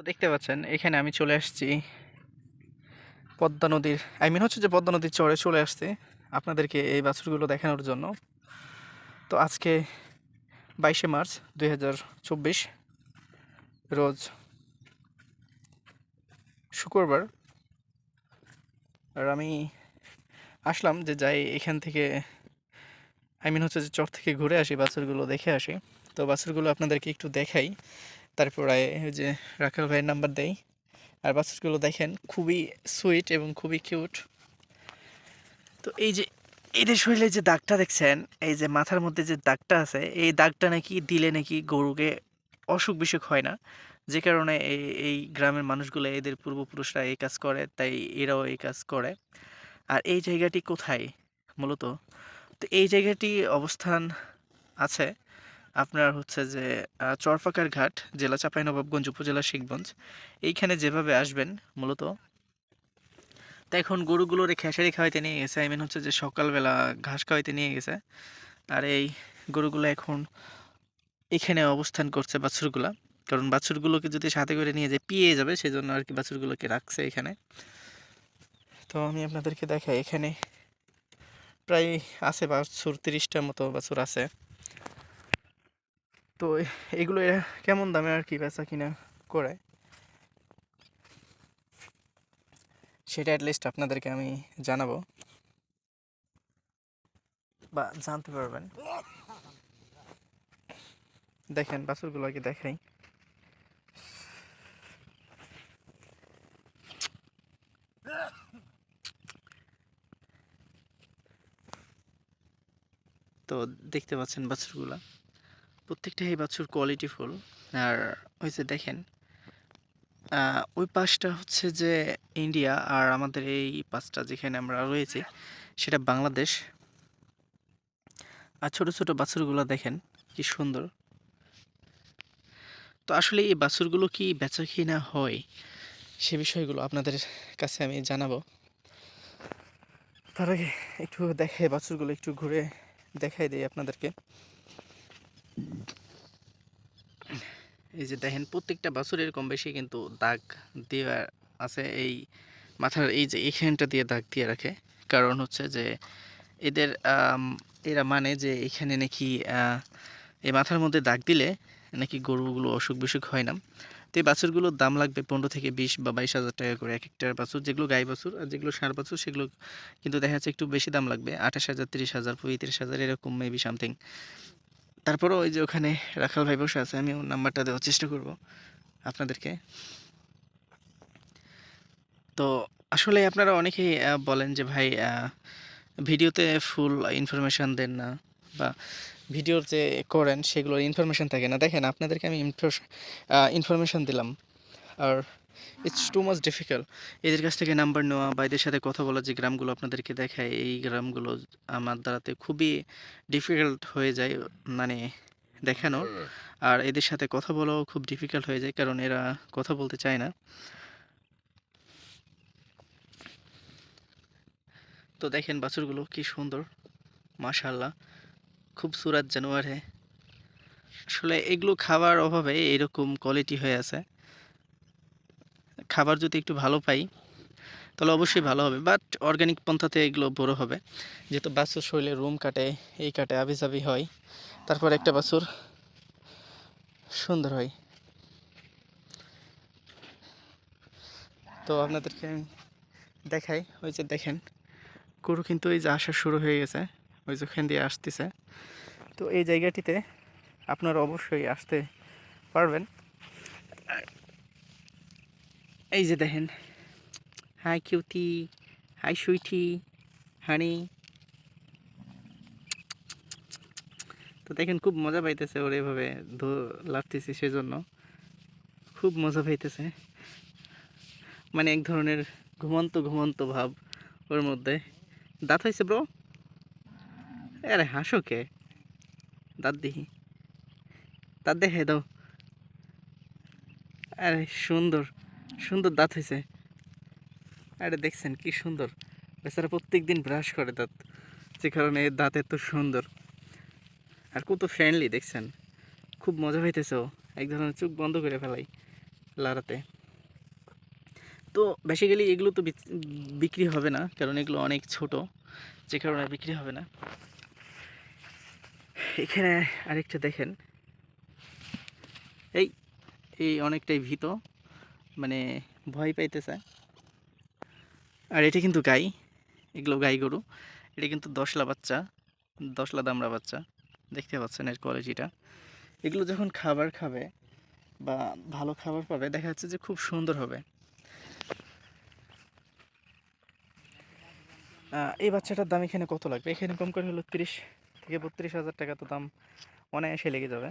তো দেখতে পাচ্ছেন, এখানে আমি চলে আসছি পদ্মা নদীর আই মিন হচ্ছে যে পদ্মা নদীর চরে চলে আসছে আপনাদেরকে এই বাছুরগুলো দেখানোর জন্য। তো আজকে বাইশে মার্চ দুই হাজার চব্বিশ, রোজ শুক্রবার। আর আমি আসলাম যে যাই এখান থেকে আই মিন হচ্ছে যে চর থেকে ঘুরে আসি, বাছুরগুলো দেখে আসি। তো বাছুরগুলো আপনাদেরকে একটু দেখাই। তারপরে ওই যে রাখাল ভাইয়ের নাম্বার দেই। আর বাচ্চাগুলো দেখেন, খুবই সুইট এবং খুবই কিউট তো এই যে এদের শরীরে যে দাগটা দেখছেন, এই যে মাথার মধ্যে যে দাগটা আছে, এই দাগটা নাকি দিলে নাকি গরুকে অসুখ বিসুখ হয় না। যে কারণে এই এই গ্রামের মানুষগুলো এদের পূর্বপুরুষরা এই কাজ করে, তাই এরাও এই কাজ করে। আর এই জায়গাটি কোথায় মূলত? তো এই জায়গাটি অবস্থান আছে আপনার হচ্ছে যে চরফাকার ঘাট, জেলা চাঁপাইনবাবগঞ্জ উপজেলা শিখগঞ্জ। এইখানে যেভাবে আসবেন মূলত তা এখন গরুগুলোরে খেসারি খাওয়াইতে নিয়ে গেছে। আই মিন হচ্ছে যে সকালবেলা ঘাস খাওয়াইতে নিয়ে গেছে। আর এই গরুগুলো এখন এখানে অবস্থান করছে বাছুরগুলা। কারণ বাছুরগুলোকে যদি সাথে করে নিয়ে যায়, পিয়ে যাবে সেই জন্য আর কি বাছুরগুলোকে রাখছে এখানে। তো আমি আপনাদেরকে দেখাই, এখানে প্রায় আছে বাছুর তিরিশটার মতো বাছুর আছে। তো এগুলো কেমন দামে আর কি বেচা কিনা করে? সেটা অ্যাটলিস্ট আপনাদেরকে আমি জানাব। বা জানতে পারবেন। দেখেন বাছুরগুলোকে দেখাই। তো দেখতে পাচ্ছেন বাছুরগুলা। প্রত্যেকটা এই বাছুর কোয়ালিটি ফুল আর ওই যে দেখেন ওই পাশটা হচ্ছে যে ইন্ডিয়া আর আমাদের এই পাশটা যেখানে আমরা রয়েছি, সেটা বাংলাদেশ। আর ছোট ছোট বাছুরগুলো দেখেন, কি সুন্দর। তো আসলে এই বাছুরগুলো কি বেচা কিনা হয়, সে বিষয়গুলো আপনাদের কাছে আমি জানাব। তার আগে একটু দেখে বাছুরগুলো একটু ঘুরে দেখাই দিই আপনাদেরকে। এই যে দেখেন, প্রত্যেকটা বাছুরের কম বেশি কিন্তু দাগ দেওয়া আছে। এই মাথার, এই যে এইখানটা দিয়ে দাগ দিয়ে রাখে। কারণ হচ্ছে যে এদের এরা মানে যে এখানে নাকি এই মাথার মধ্যে দাগ দিলে নাকি গরুগুলো অসুখ বিসুখ হয় না। তো এই বাছুরগুলোর দাম লাগবে পনেরো থেকে বিশ বা বাইশ হাজার টাকা করে এক একটার বাছুর। যেগুলো গাই বাছুর আর যেগুলো ষাঁড় বাছুর, সেগুলো কিন্তু দেখা যাচ্ছে একটু বেশি দাম লাগবে। আঠাশ হাজার, তিরিশ হাজার, পঁয়ত্রিশ হাজার, এরকম মেবি সামথিং তারপরও ওই যে ওখানে রাখাল ভাই বসে আছে, আমি ওর নাম্বারটা দেওয়ার চেষ্টা করব আপনাদেরকে। তো আসলে আপনারা অনেকেই বলেন যে ভাই ভিডিওতে ফুল ইনফরমেশান দেন না বা ভিডিওর যে করেন সেগুলোর ইনফরমেশান থাকে না। দেখেন, আপনাদেরকে আমি ইনফরমেশান দিলাম। আর ইটস টু মাচ ডিফিকাল্ট এদের কাছ থেকে নাম্বার নেওয়া বা এদের সাথে কথা বলা যে গ্রামগুলো আপনাদেরকে দেখায় এই গ্রামগুলো আমার দ্বারাতে খুবই ডিফিকাল্ট হয়ে যায় মানে দেখানো। আর এদের সাথে কথা বলাও খুব ডিফিকাল্ট হয়ে যায় কারণ এরা কথা বলতে চায় না। তো দেখেন বাছুরগুলো কি সুন্দর মাশাল্লাহ খুব সুরাত জানুয়ারে আসলে এগুলো খাবার অভাবে এরকম কোয়ালিটি হয়ে আছে। খাবার যদি একটু ভালো পাই, তাহলে অবশ্যই ভালো হবে। বাট অর্গানিক পন্থাতে এগুলো বড় হবে। যেহেতু বাছুর শরীরে রুম কাটে, এই কাটে, আবিজাবি হয়, তারপর একটা বাছুর সুন্দর হয়। তো আপনাদেরকে আমি দেখাই, ওই যে দেখেন গরু কিন্তু এই যে আসা শুরু হয়ে গেছে, ওই যে ওখান দিয়ে আসতেছে। তো এই জায়গাটিতে আপনারা অবশ্যই আসতে পারবেন। এই যে দেখেন। Hi cutie hi sweetie honey তো দেখেন, খুব মজা পাইতেছে ওর এভাবে ধো, লাফতেছে সেজন্য। খুব মজা পাইতেছে। মানে এক ধরনের ঘুমন্ত ঘুমন্ত ভাব ওর মধ্যে। দাঁত হয়েছে ব্রো আরে, হাসো কে? দাঁত দেখি। দাঁত দেখে দাও। আরে, সুন্দর। সুন্দর দাঁত হয়েছে। আরে দেখছেন কি সুন্দর। বেচারা প্রত্যেক দিন ব্রাশ করে দাঁত। যে কারণে এর দাঁত এত সুন্দর। আর কত ফ্রেন্ডলি দেখছেন? খুব মজা হইতেছে ও। এক ধরনের চোখ বন্ধ করে ফেলাই লাড়াতে তো বেসিক্যালি এগুলো তো বিক্রি হবে না, কারণ এগুলো অনেক ছোট। যে কারণে বিক্রি হবে না। এখানে আরেকটা দেখেন। এই এই অনেকটাই ভীত। মানে ভয় পাইতেছে। আর এটা কিন্তু গাই, এগুলো গাই গরু। এটা কিন্তু দশলা বাচ্চা, দশলা দামড়া বাচ্চা। দেখতে পাচ্ছেন এর কোয়ালিটিটা। এগুলো যখন খাবার খাবে বা ভালো খাবার পাবে, দেখা যাচ্ছে যে খুব সুন্দর হবে। এই বাচ্চাটার দাম এখানে কত লাগবে? এখানে কম করে হলো তিরিশ থেকে বত্রিশ হাজার টাকা তো দাম অনায়াসে লেগে যাবে।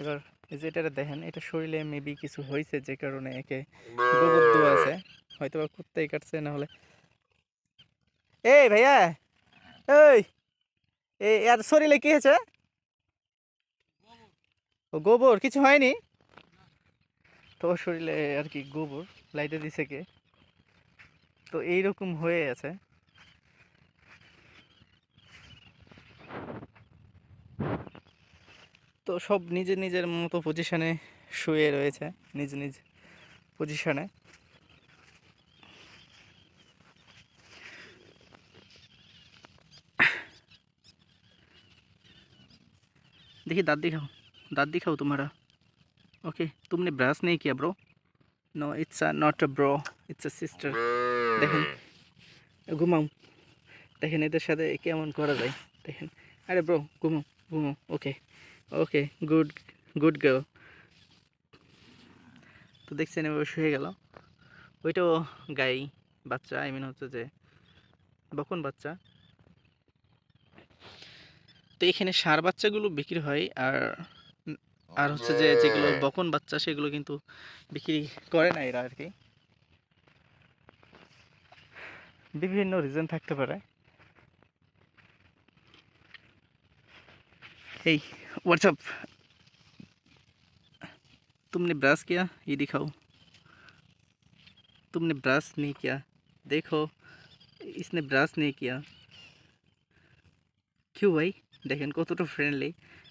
এবার এই যে এটা দেখেন এটা শরীরে মেবি কিছু হয়েছে যে কারণে একে গোবর দেওয়া আছে। হয়তো বা কুত্তাই কাটছে না হলে এই ভাইয়া! এই! এই আর শরীরে কি হয়েছে? ও গোবর কিছু হয়নি? তো শরীরে আর কি গোবর লাইটে দিছে কে? তো এইরকম হয়ে আছে। তো সব নিজের নিজের মতো পজিশনে শুয়ে রয়েছে নিজ নিজ পজিশনে देखिए दाँत दिखाओ दाँत दिखाओ तुम्हारा ओके तुमने ब्रश नहीं किया bro no it's a not a bro it's a sister দেখেন ঘুমাও দেখেন এদের সাথে কেমন করা যায় দেখেন আরে ব্রো ঘুমাও ঘুমাও ওকে okay good good girl তো দেখছেন এবার শুয়ে গেল ওইটাও গাই বাচ্চা আই মিন হচ্ছে যে বকন বাচ্চা। তো এখানে সার বাচ্চাগুলো বিক্রি হয় আর আর হচ্ছে যে যেগুলো বকন বাচ্চা সেগুলো কিন্তু বিক্রি করে না এরা আর কি। বিভিন্ন রিজন থাকতে পারে। এই व्हाट्सअप तुमने ब्रश किया ये दिखाओ तुमने ब्रश नहीं किया देखो इसने ब्रश नहीं किया क्यों भाई দেখেন কতটা ফ্রেন্ডলি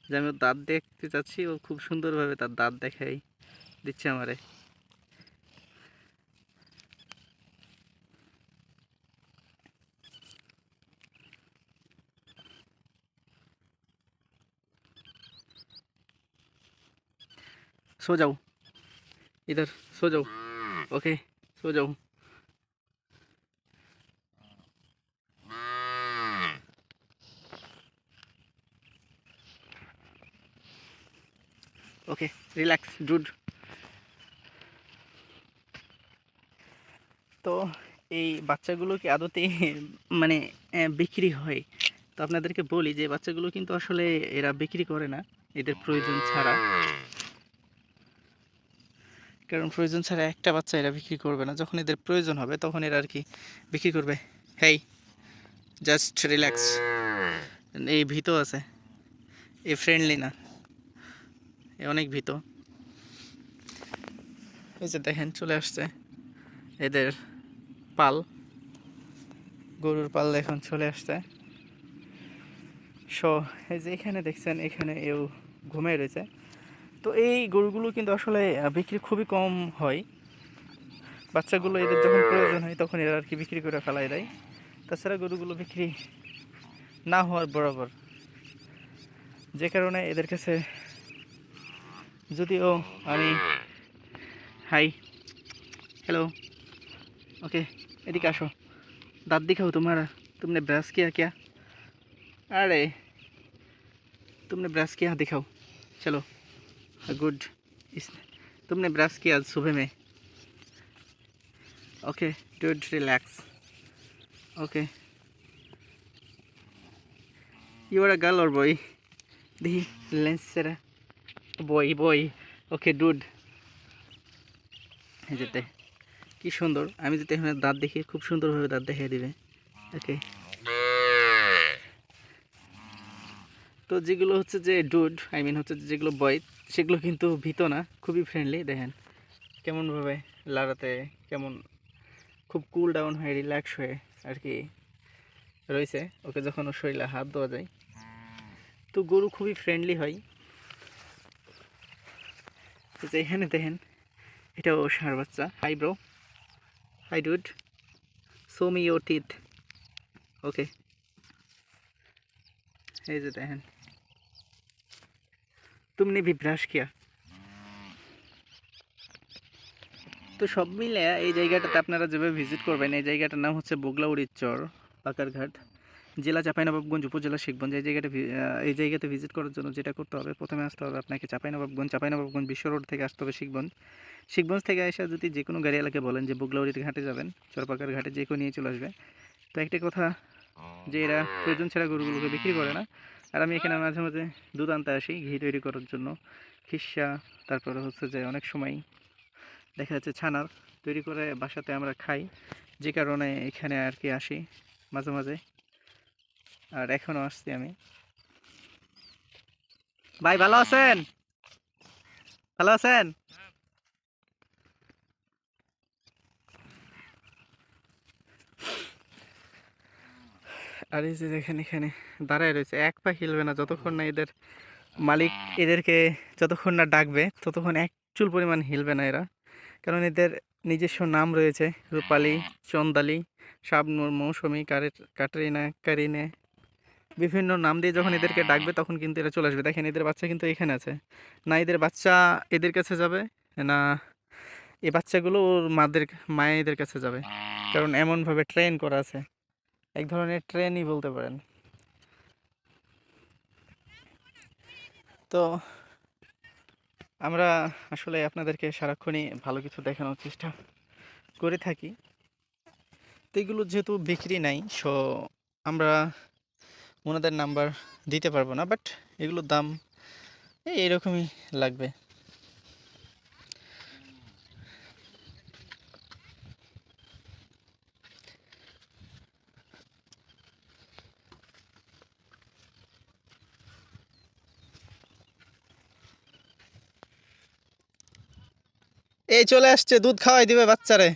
যে আমি ওর দাঁত দেখতে চাচ্ছি ও খুব সুন্দরভাবে তার দাঁত দেখাই দিচ্ছে আমারে सो जाओ इधर सो जाओ ओके सो जाओ ওকে রিল্যাক্স ডুড তো এই বাচ্চাগুলো কি আদতে মানে আহ, বিক্রি হয় তো আপনাদেরকে বলি যে বাচ্চাগুলো কিন্তু আসলে এরা বিক্রি করে না এদের প্রয়োজন ছাড়া কারণ প্রয়োজন ছাড়া একটা বাচ্চা এরা বিক্রি করবে না। যখন এদের প্রয়োজন হবে, তখন এরা আর কি বিক্রি করবে। হেই জাস্ট রিল্যাক্স এই ভীত আছে। এ ফ্রেন্ডলি না। এ অনেক ভীত। এই যে দেখেন, চলে আসছে এদের পাল। গরুর পাল এখন চলে আসছে। সো এই যে এখানে দেখছেন, এখানে এও ঘুমিয়ে রয়েছে। তো এই গরুগুলো কিন্তু আসলে আহ, বিক্রি খুবই কম হয় বাচ্চাগুলো এদের যখন প্রয়োজন হয় তখন এরা আর কি বিক্রি করে ফেলাই দেয় তাছাড়া গরুগুলো বিক্রি না হওয়ার বরাবর যে কারণে এদের কাছে যদিও আমি হাই হ্যালো ওকে এদিকে আসো দাঁত दिखाओ तुम्हारा तुमने ब्रश किया क्या अरे तुमने ब्रश किया दिखाओ चलो गुड इस तुमने ब्रश किया आज सुबह में okay dude relax okay you are a girl और बॉय दी लेंस सेरा বই বই ওকে ডুড যেতে কি সুন্দর আমি যদি এখানে দাঁত দেখি খুব সুন্দরভাবে দাঁত দেখিয়ে দিবে ওকে তো যেগুলো হচ্ছে যে ডুড আই মিন হচ্ছে যে যেগুলো বয় সেগুলো কিন্তু ভীত না, খুবই ফ্রেন্ডলি দেখেন। কেমনভাবে লাড়াতে, কেমন, খুব কুল ডাউন হয়ে রিল্যাক্স হয়ে আর কি রয়েছে। ওকে যখন ওর শরীরে হাত দেওয়া যায়। তো গরু খুবই ফ্রেন্ডলি হয়। যে এখানে দেখেন, এটাও ষাঁড় বাচ্চা। Hi bro hi dude show me teeth okay এই যে দেখেন। तुमने भी ब्रश किया তো সব মিলে এই জায়গাটাতে আপনারা যেভাবে ভিজিট করবেন এই জায়গাটার নাম হচ্ছে বগলাউড়ির চর পাকারঘাট জেলা চাঁপাইনবাবগঞ্জ উপজেলা শিখগঞ্জ এই জায়গাটা ভি- আহ, এই জায়গাতে ভিজিট করার জন্য যেটা করতে হবে প্রথমে আসতে হবে আপনাকে চাঁপাইনবাবগঞ্জ চাঁপাইনবাবগঞ্জ বিশ্ব রোড থেকে আসতে হবে শিখগঞ্জ শিখগঞ্জ থেকে এসে যদি যে কোনো গাড়িওয়ালাকে বলেন যে বগলাউড়ির ঘাটে যাবেন চরপাকার ঘাটে যে কেউ নিয়ে চলে আসবে তো একটা কথা যে এরা প্রয়োজন ছাড়া গরুগুলোকে বিক্রি করে না আর আমি এখানে মাঝে মাঝে দুধ আনতে আসি, ঘি তৈরি করার জন্য। খিসা, তারপরে হচ্ছে যে অনেক সময় দেখা যাচ্ছে ছানার তৈরি করে বাসাতে আমরা খাই। যে কারণে এখানে আর কি আসি মাঝে মাঝে। আর এখনও আসছি আমি। ভাই, ভালো আছেন? ভালো আছেন? আর এই যে দেখেন এখানে দাঁড়ায় রয়েছে, এক পা হিলবে না, যতক্ষণ না এদের মালিক এদেরকে যতক্ষণ না ডাকবে, ততক্ষণ এক চুল পরিমাণ হিলবে না এরা। কারণ এদের নিজস্ব নাম রয়েছে, রূপালী, চন্দালি, শাবনুর, মৌসুমি কাটরিনা, কারিনে। বিভিন্ন নাম দিয়ে যখন এদেরকে ডাকবে, তখন কিন্তু এরা চলে আসবে। দেখেন এদের বাচ্চা কিন্তু এখানে আছে। না এদের বাচ্চা এদের কাছে যাবে, না এই বাচ্চাগুলো ওর মাদের, মায়েদের কাছে যাবে। কারণ এমনভাবে ট্রেন করা আছে। এক ধরনের ট্রেনই বলতে পারেন। তো, আমরা আসলে আপনাদেরকে সারাক্ষণই ভালো কিছু দেখানোর চেষ্টা করে থাকি। তো এগুলো যেহেতু বিক্রি নাই সো আমরা ওনাদের নাম্বার দিতে পারব না বাট এগুলোর দাম এরকমই লাগবে। এই চলে আসছে দুধ খাওয়াই দিবে বাচ্চারে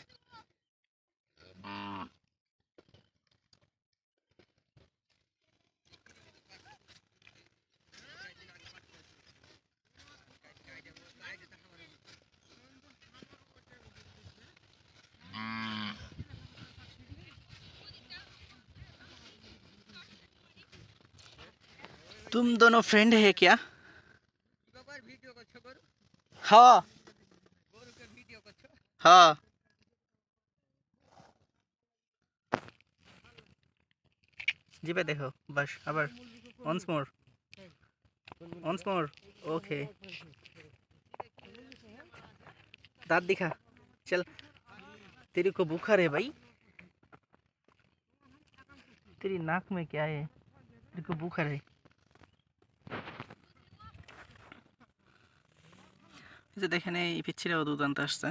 तुम दोनों फ्रेंड है क्या हाँ हाँ जी भाई देखो बस अबर once more once more okay दांत दिखा चल तेरे को बुखार है भाई तेरी नाक में क्या है तेरे को बुखार है এই যে দেখেন এই পিচ্ছিরাও দুধ আনতে আসছে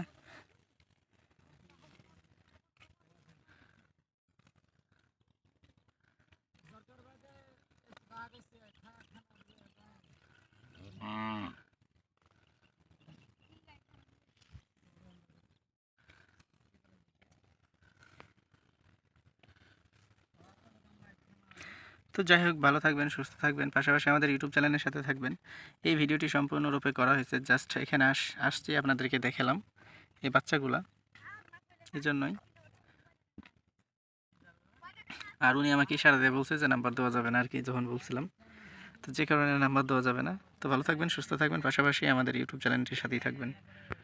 তো যাই হোক, ভালো থাকবেন, সুস্থ থাকবেন। পাশাপাশি আমাদের ইউটিউব চ্যানেলের সাথে থাকবেন। এই ভিডিওটি সম্পূর্ণরূপে করা হয়েছে জাস্ট এখানে আস, আসছি, আপনাদেরকে দেখালাম এই বাচ্চাগুলা। এই জন্যই আর উনি আমাকে ইশারা দিয়ে বলছে যে নাম্বার দেওয়া যাবে না, আর কি, যখন বলছিলাম। তো যে কারণে নাম্বার দেওয়া যাবে না। তো ভালো থাকবেন, সুস্থ থাকবেন, পাশাপাশি আমাদের ইউটিউব চ্যানেলটির সাথেই থাকবেন।